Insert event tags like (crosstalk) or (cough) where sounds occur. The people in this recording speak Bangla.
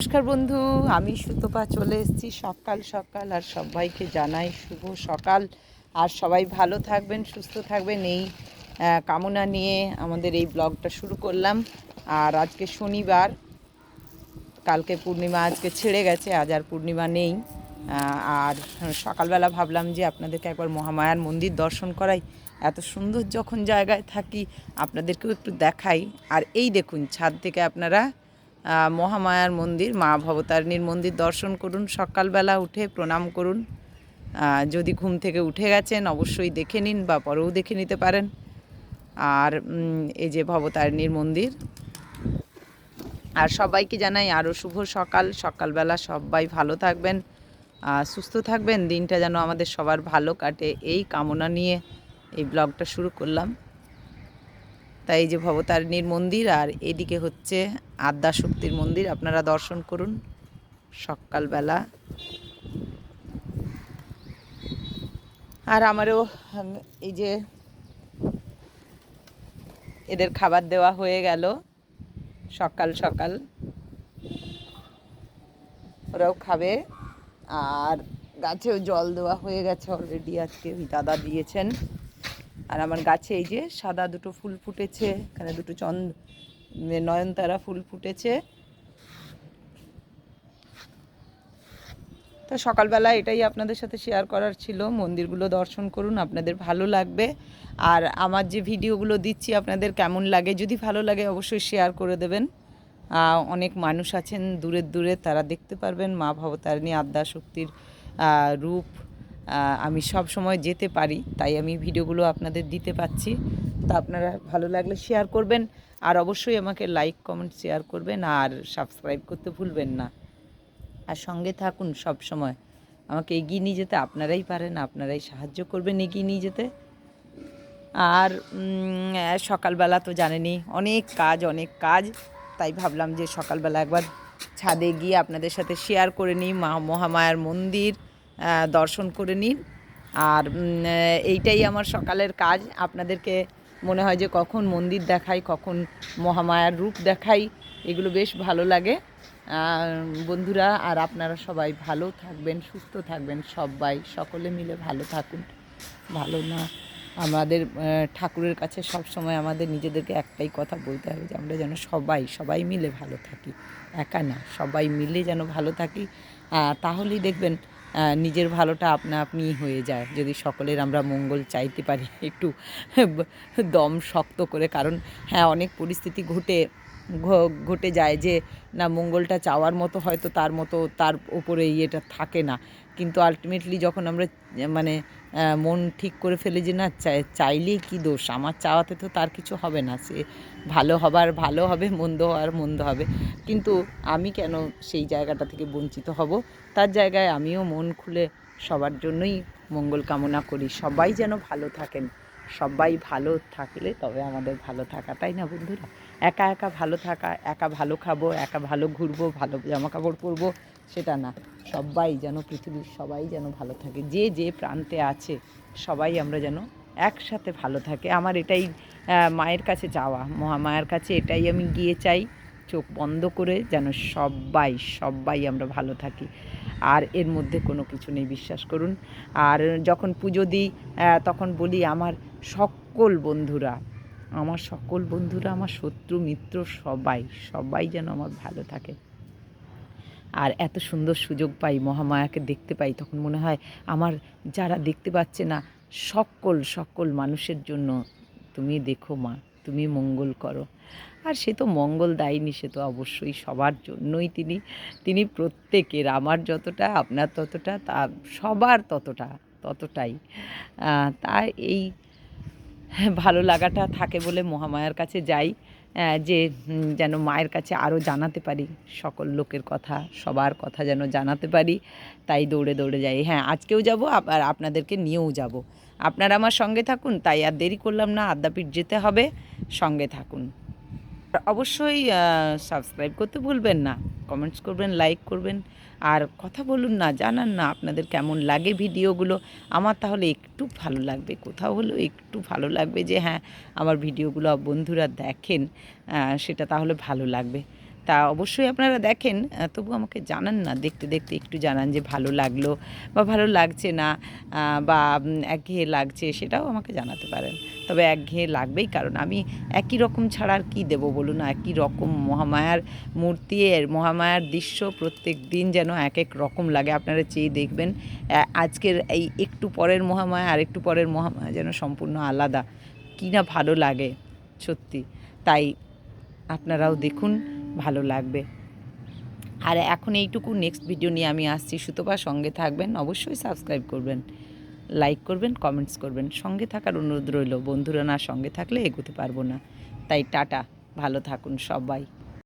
নমস্কার বন্ধু, আমি সুতপা চলে এসেছি। সকাল সকাল আর সবাইকে জানাই শুভ সকাল। আর সবাই ভালো থাকবেন, সুস্থ থাকবেন। এই কামনা নিয়ে আমাদের এই ব্লগটা শুরু করলাম। আর আজকে শনিবার, কালকে পূর্ণিমা আজকে ছেড়ে গেছে, আজ আর পূর্ণিমা নেই। আর সকালবেলা ভাবলাম যে আপনাদেরকে একবার মহামায়ার মন্দির দর্শন করাই। এত সুন্দর যখন জায়গায় থাকি, আপনাদেরকেও একটু দেখাই। আর এই দেখুন, ছাদ থেকে আপনারা মহামায়ার মন্দির, মা ভবতারিণীর মন্দির দর্শন করুন, সকালবেলা উঠে প্রণাম করুন। যদি ঘুম থেকে উঠে গেছেন, অবশ্যই দেখে নিন বা পরেও দেখে নিতে পারেন। আর এই যে ভবতারিণীর মন্দির। আর সবাইকে জানাই আরও শুভ সকাল। সকালবেলা সবাই ভালো থাকবেন সুস্থ থাকবেন। দিনটা যেন আমাদের সবার ভালো কাটে। এই কামনা নিয়ে এই ব্লগটা শুরু করলাম। তাই এই যে ভবতারিণীর মন্দির, আর এদিকে হচ্ছে আদ্যা শক্তির মন্দির। আপনারা দর্শন করুন সকালবেলা। আর আমারও এই যে এদের খাবার দেওয়া হয়ে গেল সকাল সকাল। ওরাও খাবে। আর গাছেও জল দেওয়া হয়ে গেছে অলরেডি আজকে। দাদা দিয়েছেন। আর আমার গাছে এই যে সাদা দুটো ফুল ফুটেছে, এখানে দুটো চন্দ নয়নতারা ফুল ফুটেছে। তো সকালবেলা এটাই আপনাদের সাথে শেয়ার করার ছিল। মন্দিরগুলো দর্শন করুন, আপনাদের ভালো লাগবে। আর আমার যে ভিডিওগুলো দিচ্ছি, আপনাদের কেমন লাগে, যদি ভালো লাগে অবশ্যই শেয়ার করে দেবেন। অনেক মানুষ আছেন, দূরের দূরে, তারা দেখতে পারবেন মা ভবতারিণী আদ্যা শক্তির রূপ। আমি সব সময় যেতে পারি, তাই আমি ভিডিওগুলো আপনাদের দিতে পাচ্ছি। তো আপনারা ভালো লাগলে শেয়ার করবেন, আর অবশ্যই আমাকে লাইক কমেন্ট শেয়ার করবেন, আর সাবস্ক্রাইব করতে ভুলবেন না। আর সঙ্গে থাকুন সব সময়। আমাকে এগিয়ে নিয়ে যেতে আপনারাই পারেন, আপনারাই সাহায্য করবেন এগিয়ে নিয়ে যেতে। আর সকালবেলা তো জানেনই, অনেক কাজ অনেক কাজ, তাই ভাবলাম যে সকালবেলা একবার ছাদে গিয়ে আপনাদের সাথে শেয়ার করে নিই মা মহামায়ার মন্দির। দর্শন করে নিন। আর এইটাই আমার সকালের কাজ। আপনাদেরকে মনে হয় যে কখন মন্দির দেখাই, কখন মহামায়ার রূপ দেখাই, এগুলো বেশ ভালো লাগে। বন্ধুরা, আর আপনারা সবাই ভালো থাকবেন, সুস্থ থাকবেন সবাই, সকলে মিলে ভালো থাকুন। ভালো না, আমাদের ঠাকুরের কাছে সব সময় আমাদের নিজেদেরকে একটাই কথা বলতে হবে যে আমরা যেন সবাই সবাই মিলে ভালো থাকি। একা না, সবাই মিলে যেন ভালো থাকি। তাহলেই দেখবেন নিজের ভালোটা আপনা আপনি হয়ে যায়। যদি সকলের আমরা মঙ্গল চাইতে পারি, একটু (laughs) দম শক্ত করে। কারণ হ্যাঁ অনেক পরিস্থিতি ঘটে ঘটে যায় যে, না, মঙ্গলটা চাওয়ার মতো হয়তো তার মতো তার উপরে ইয়েটা থাকে না। কিন্তু আলটিমেটলি যখন আমরা মানে মন ঠিক করে ফেলে যে, না চাই চাইলেই কী দোষ? আমার চাওয়াতে তো তার কিছু হবে না। সে ভালো হবার, ভালো হবে, মন্দ হওয়ার, মন্দ হবে। কিন্তু আমি কেন সেই জায়গাটা থেকে বঞ্চিত হব? তার জায়গায় আমিও মন খুলে সবার জন্যই মঙ্গল কামনা করি। সবাই যেন ভালো থাকেন। সবাই ভালো থাকলে তবে আমাদের ভালো থাকা, তাই না বন্ধুরা? একা একা ভালো থাকা, একা ভালো খাব, একা ভালো ঘুরবো, ভালো জামা কাপড় পরবো, সেটা না। সবাই যেন, পৃথিবীর সবাই যেন ভালো থাকে। যে যে প্রান্তে আছে, সবাই আমরা যেন একসাথে ভালো থাকে। আমার এটাই মায়ের কাছে চাওয়া মহামায়ের কাছে এটাই আমি গিয়ে চাই, চোখ বন্ধ করে যেন সবাই সবাই আমরা ভালো থাকি। আর এর মধ্যে কোনো কিছু নেই, বিশ্বাস করুন। আর যখন পুজো দিই তখন বলি, আমার সকল বন্ধুরা, আমার সকল বন্ধুরা, আমার শত্রু, মিত্র সবাই সবাই যেন আমার ভালো থাকে। আর এত সুন্দর সুযোগ পাই, মহামায়াকে দেখতে পাই, তখন মনে হয়, আমার যারা দেখতে পাচ্ছে না, সকল সকল মানুষের জন্য তুমি দেখো মা। তুমি মঙ্গল করো। আর সে তো মঙ্গল দায়নি, সে তো অবশ্যই সবার জন্যই তিনি তিনি প্রত্যেকের, আমার যতটা, আপনার ততটা তা সবার ততটা, ততটাই। তাই এই ভালো লাগাটা থাকে বলে মহামায়ার কাছে যাই যে যেন মায়ের কাছে আরও জানাতে পারি, সকল লোকের কথা, সবার কথা যেন জানাতে পারি, তাই দৌড়ে দৌড়ে যাই। হ্যাঁ আজকেও যাব, আবার আপনাদেরকে নিয়েও যাব। আপনারা আমার সঙ্গে থাকুন, তাই আর দেরি করলাম না, আদ্যাপীঠ যেতে হবে। সঙ্গে থাকুন। অবশ্যই সাবস্ক্রাইব করতে ভুলবেন না কমেন্টস করবেন লাইক করবেন, আর কথা বলুন না, জানান না আপনাদের কেমন লাগে ভিডিওগুলো। আমার তাহলে একটু ভালো লাগবে, কোথাও হলেও একটু ভালো লাগবে যে হ্যাঁ আমার ভিডিওগুলো বন্ধুরা দেখেন সেটা তাহলে ভালো লাগবে। তা অবশ্যই আপনারা দেখেন তবু আমাকে জানান না, দেখতে দেখতে একটু জানান যে ভালো লাগল বা ভালো লাগছে না বা একঘেয়ে লাগছে সেটাও আমাকে জানাতে পারেন। তবে একঘেয়ে লাগবেই, কারণ আমি একই রকম ছাড়া আর কী দেবো বলুন একই রকম মহামায়ার মূর্তি, এর মহামায়ার দৃশ্য প্রত্যেক দিন যেন এক এক রকম লাগে। আপনারা চেয়ে দেখবেন আজকের এই একটু পরের মহামায়া আর একটু পরের মহামায়া যেন সম্পূর্ণ আলাদা। কী না ভালো লাগে, সত্যি। তাই আপনারাও দেখুন ভালো লাগবে। আর এখন এইটুকু নেক্সট ভিডিও নিয়ে আমি আসছি। সুতপা সঙ্গে থাকবেন, অবশ্যই সাবস্ক্রাইব করবেন লাইক করবেন কমেন্টস করবেন। সঙ্গে থাকার অনুরোধ রইল, বন্ধুরা না সঙ্গে থাকলে এগোতে পারব না। তাই টাটা, ভালো থাকুন সবাই।